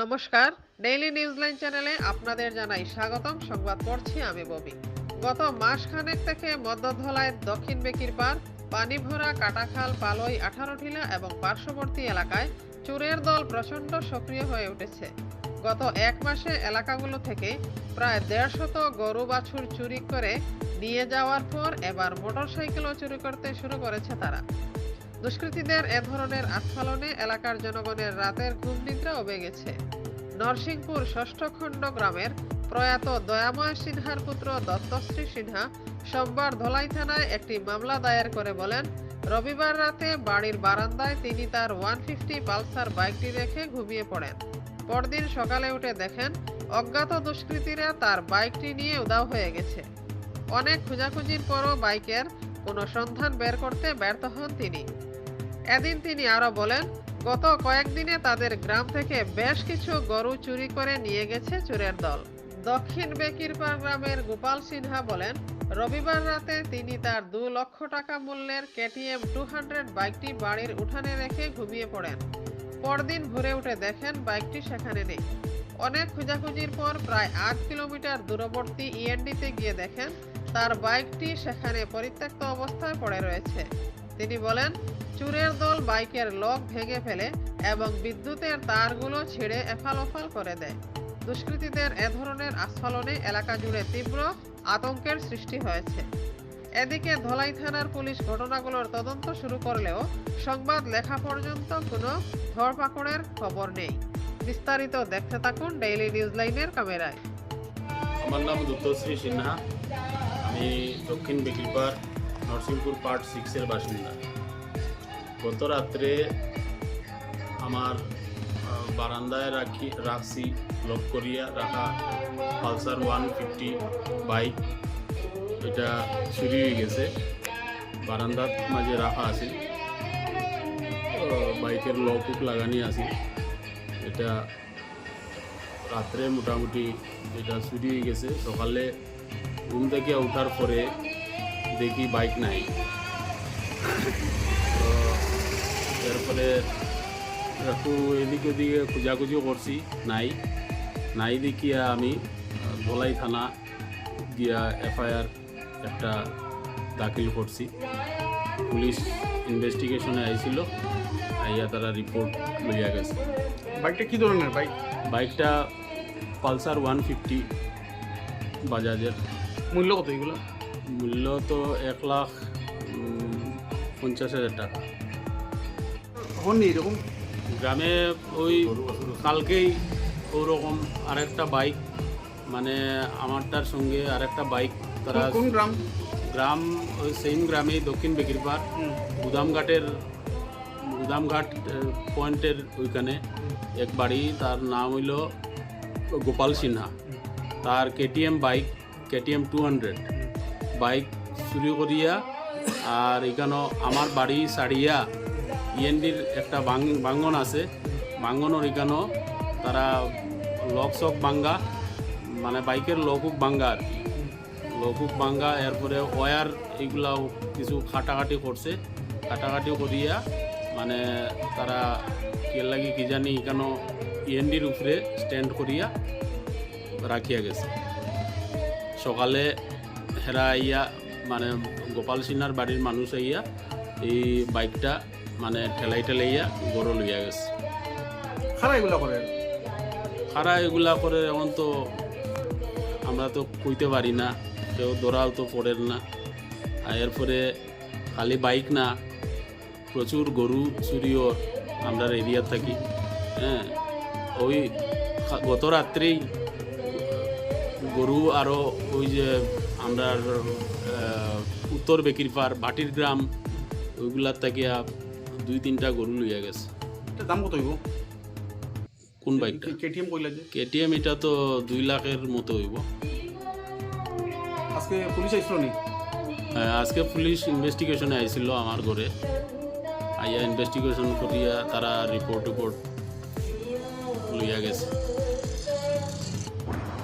নমস্কার ডেইলি নিউজলাইন চ্যানেলে আপনাদের জানাই স্বাগতম, সংবাদ পড়ছি আমি ববি। গত মাসখানেক থেকে মধ্যধলায় দক্ষিণ বেকির পার পানি ভরা কাটাখাল পালই আঠারো টিলা এবং পার্শ্ববর্তী এলাকায় চোরের দল প্রচণ্ড সক্রিয় হয়ে উঠেছে। গত এক মাসে এলাকাগুলো থেকে প্রায় দেড়শত গরু বাছুর চুরি করে নিয়ে যাওয়ার পর এবার মোটরসাইকেলও চুরি করতে শুরু করেছে তারা। দুষ্কৃতীদের এ ধরনের আস্ফালনে এলাকার জনগণের রাতের ঘুম নিদ্রা উবে গেছে নরসিংপুর ষষ্ঠ খণ্ড গ্রামের প্রয়াত দয়াময় সিনহার পুত্র দত্তশ্রী সিনহা সোমবার ধলাই থানায় একটি মামলা দায়ের করে বলেন, রবিবার রাতে বাড়ির বারান্দায় তিনি তার ওয়ান ফিফটি পালসার বাইকটি রেখে ঘুমিয়ে পড়েন। পরদিন সকালে উঠে দেখেন, অজ্ঞাত দুষ্কৃতীরা তার বাইকটি নিয়ে উদাও হয়ে গেছে। অনেক খোঁজাখুঁজির পরও বাইকের কোনো সন্ধান বের করতে ব্যর্থ হন তিনি। এদিন তিনি আরও বলেন, গত কয়েকদিনে তাদের গ্রাম থেকে বেশ কিছু গরু চুরি করে নিয়ে গেছে চোরের দল। দক্ষিণ বেকিরপাড় গ্রামের গোপাল সিনহা বলেন, রবিবার রাতে তিনি তার দু লক্ষ টাকা মূল্যের কেটিএম টু হান্ড্রেড বাইকটি বাড়ির উঠানে রেখে ঘুমিয়ে পড়েন। পরদিন ভোরে উঠে দেখেন বাইকটি সেখানে নেই। অনেক খোঁজাখুঁজির পর প্রায় আট কিলোমিটার দূরবর্তী ইএনডিতে গিয়ে দেখেন, তার বাইকটি সেখানে পরিত্যক্ত অবস্থায় পড়ে রয়েছে। তিনি বলেন, চুরের দল বাইকের লক ভেঙে ফেলে এবং বিদ্যুতের তারগুলো ছিঁড়ে এফাল ওফাল করে দেয়। দুষ্কৃতীদের এ ধরনের আস্ফালনে এলাকা জুড়ে তীব্র আতঙ্কের সৃষ্টি হয়েছে। এদিকে ধলাই থানার পুলিশ ঘটনাগুলোর তদন্ত শুরু করলেও সংবাদ লেখা পর্যন্ত কোনো ধরপাকড়ের খবর নেই। বিস্তারিত দেখতে থাকুন ডেইলি নিউজ লাইনের ক্যামেরায়। আমার নাম দুত্তশ্রী সিনহা। আমি দক্ষিণ বিক্রিপার নরসিংপুর পার্ট সিক্সের বাসিন্দা। গত রাত্রে আমার বারান্দায় রাখি, রাখছি লক করিয়া রাখা পালসার ওয়ান ফিফটি বাইক। এটা চুরি হয়ে গেছে। বারান্দার মাঝে রাখা আছে। বাইকের লক উক লাগানি আছে। এটা রাত্রে মোটামুটি এটা চুরি হয়ে গেছে। সকালে ঘুম থেকে ওঠার পরে দেখি বাইক নাই। তো এরপরে একটু এদিকে ওদিকে খোঁজাখুঁজিও করছি নাই। নাই দেখিয়া আমি ধলাই থানা গিয়া এফআইআর একটা দাখিল করছি। পুলিশ ইনভেস্টিগেশনে আইছিল আইয়া তারা রিপোর্ট লইয়া গেছে। বাইকটা কি ধরনের বাইক বাইকটা পালসার ওয়ান ফিফটি বাজাজের। মূল্য কত এগুলো? মূল্য তো এক লাখ পঞ্চাশ হাজার টাকা। হননি এরকম গ্রামে ওই কালকেই ওরকম আরেকটা বাইক মানে আমারটার সঙ্গে আরেকটা বাইক তারা কোন- গ্রাম? গ্রাম ওই সেম গ্রামেই দক্ষিণ বেকিরপার গুদামঘাটের গুদামঘাট পয়েন্টের ওইখানে এক বাড়ি তার নাম হইল গোপাল সিনহা। তার KTM bike KTM two hundred bike চুরি করিয়া আর এখানে আমার বাড়ি সারিয়া ইএনডির একটা বাং- বাঙ্গন আছে। বাঙ্গনের এখানেও তারা লক সক বাঙ্গা মানে বাইকের লকুক বাঙ্গা আর কি। লকুক বাঙ্গা এরপরে ওয়ার এইগুলাও কিছু খাটাখাটি করছে। কাটাকাটি করিয়া মানে তারা কে লাগি কি জানি এখানে ইএনডির উপরে স্ট্যান্ড করিয়া রাখিয়া গেছে। সকালে হেরা আইয়া মানে গোপাল সিনহার বাড়ির মানুষ আইয়া এই বাইকটা মানে ঠেলাই ঠেলাইয়া গড় লইয়া গেছে। খারা এগুলো করে? খারা এগুলা করে এখন তো আমরা তো কইতে পারি না কেউ দৌড়াও তো পড়েন না। আর এরপরে খালি বাইক না প্রচুর গরু চুরিও আমরা এরিয়া থাকি হ্যাঁ। ওই গত রাত্রেই গরু আরও ওই যে আমরা উত্তর বেকিরপার ভাটির গ্রাম ওইগুলার থেকে দুই তিনটা গরু লইয়া গেছে। এটা দাম কত হইব? কোন বাইকটা? কেটিএম কইলা যে? কেটিএম এটা তো দুই লাখের মতো হইব। আজকে পুলিশ আইছিল নি? হ্যাঁ, আজকে পুলিশ ইনভেস্টিগেশনে আইছিল আমার ঘরে। আইয়া ইনভেস্টিগেশন করিয়া তারা রিপোর্ট টিপোর্ট লইয়া গেছে।